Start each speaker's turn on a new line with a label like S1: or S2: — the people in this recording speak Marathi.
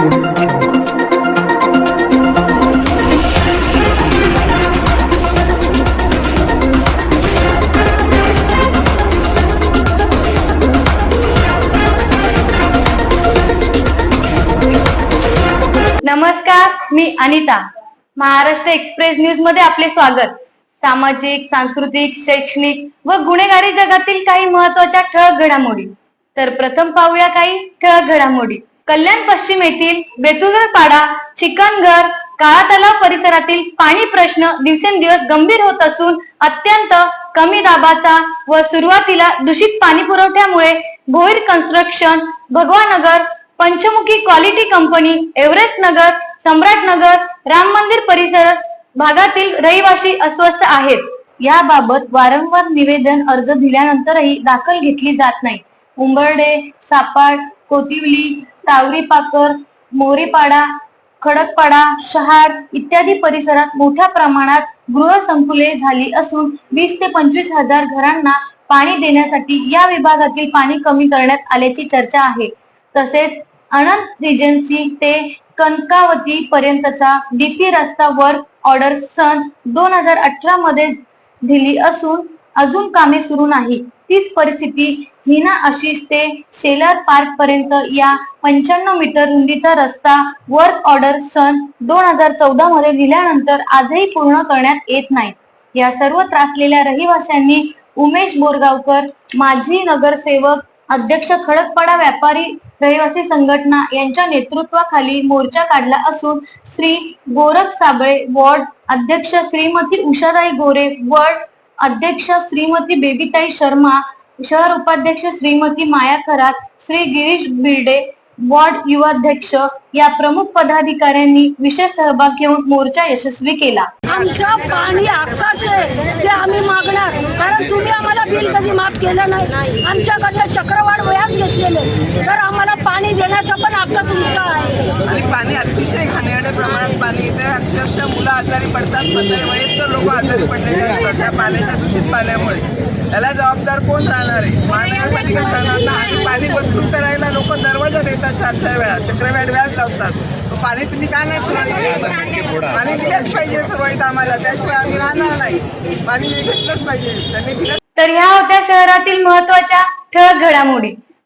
S1: नमस्कार मी अनिता. महाराष्ट्र एक्सप्रेस न्यूजमध्ये आपले स्वागत. सामाजिक सांस्कृतिक शैक्षणिक व गुन्हेगारी जगातील काही महत्त्वाच्या ठळक घडामोडी. तर प्रथम पाहूया काही ठळक घडामोडी. कल्याण पश्चिम येथील बेतुलर पाडा चिकनघर काळा तलाव परिसरातील पाणी प्रश्न दिवसेंदिवस गंभीर होत असून अत्यंत कमी दाबाचा व सुरुवातीला दूषित पाणी पुरवठ्यामुळे Bhoir construction Bhagwanagar Panchmukhi quality company Everest Nagar Samrat Nagar Ram Mandir परिसर भागातील रहिवासी अस्वस्थ आहेत. याबाबत वारंवार निवेदन अर्ज दिल्यानंतरही दाखल घेतली जात नाही. उंबर्डे सापाट कोतिवली तावरी पाकर मोरीपाडा खडकपाडा शहाड इत्यादी परिसरात मोठ्या प्रमाणात गृहसंकुले झाली असून वीस ते पंचवीस हजार घरांना पाणी देण्यासाठी या विभागातील पाणी कमी करण्यात आल्याची चर्चा आहे. तसेच अनंत रिजन्सी ते कनकावती पर्यंतचा डीपी रस्ता वर्क ऑर्डर सन दोन हजार अठरा मध्ये दिली असून अजून कामे सुरू नाही. तीच परिस्थिती हिना आशिष ते शेलार पार्क पर्यंत या पंच्याण्णव मीटर रुंदीचा रस्ता वर्क ऑर्डर सन दोन हजार चौदा मध्ये दिल्यानंतर आजही पूर्ण करण्यात येत नाही. या सर्व त्रासलेल्या रहिवाशांनी उमेश बोरगावकर माजी नगरसेवक अध्यक्ष खडकपाडा व्यापारी रहिवासी संघटना यांच्या नेतृत्वाखाली मोर्चा काढला असून श्री गोरख साबळे वॉर्ड अध्यक्ष श्रीमती उषाताई गोरे वॉर्ड अध्यक्ष श्रीमती बेबीताई शर्मा शहर उपाध्यक्ष श्रीमती माया खरात श्री गिरीश बिर्डे वॉर्ड युवाध्यक्ष या प्रमुख पदाधिकाऱ्यांनी विशेष सहभाग घेऊन मोर्चा यशस्वी केला.
S2: आमचं पाणी हक्काच आहे ते आम्ही मागणार. कारण तुम्ही आम्हाला बिल कधी माफ केलं नाही. आमच्याकडनं चक्रवाढ वयाच घेतलेले तर आम्हाला पाणी देण्याचा पण हक्क तुमचा आहे.
S3: आणि पाणी अतिशय घाणेरड्या प्रमाणात पाणी येते. अक्षरशः मुलं आजारी पडतात. म्हातारे वयस्कर लोक आजारी पडलेले असतात. त्या पाण्याच्या दूषित पाण्यामुळे. याला जबाबदार कोण राहणार आहे? महानगरपालिका राहणार ना? आणि पाणी वसूल करायला लोक दरवाजा देतात चार चार वेळा. चक्रव्याड व्याज लावतात. पाणी तुम्ही का नाही? पाणी दिलंच पाहिजे सुरळीत आम्हाला. त्याशिवाय आम्ही राहणार नाही. पाणी घेतलंच पाहिजे. त्यांनी दिलं
S1: तर ह्या होत्या शहरातील महत्त्वाच्या ठळक घडामोडी.